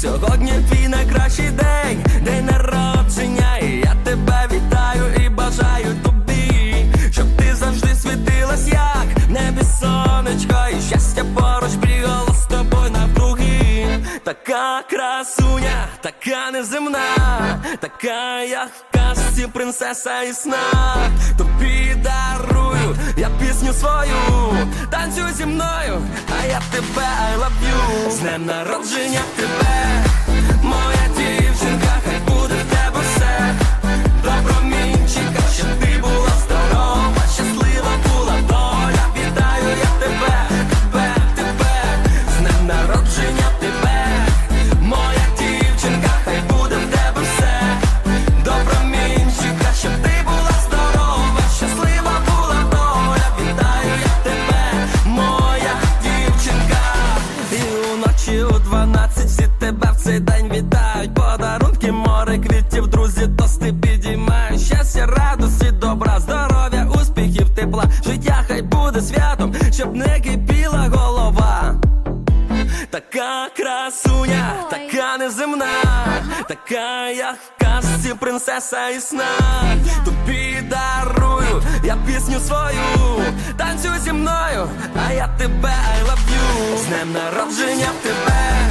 Сьогодні твій найкращий день, день народження, і я тебе вітаю і бажаю тобі, щоб ти завжди світилась, як небі сонечко, і щастя поруч бігало з тобою навкруги. Така красуня, така неземна, така як в казці принцеса і сна. Тобі дарую я пісню свою, танцюй зі мною, а я you З днем народження Життя хай буде святом, щоб не кипіла голова. Така красуня, така неземна, така як в казці принцеса і сна. Тобі дарую я пісню свою, танцюй зі мною, а я тебе I love you. З днем народження тебе,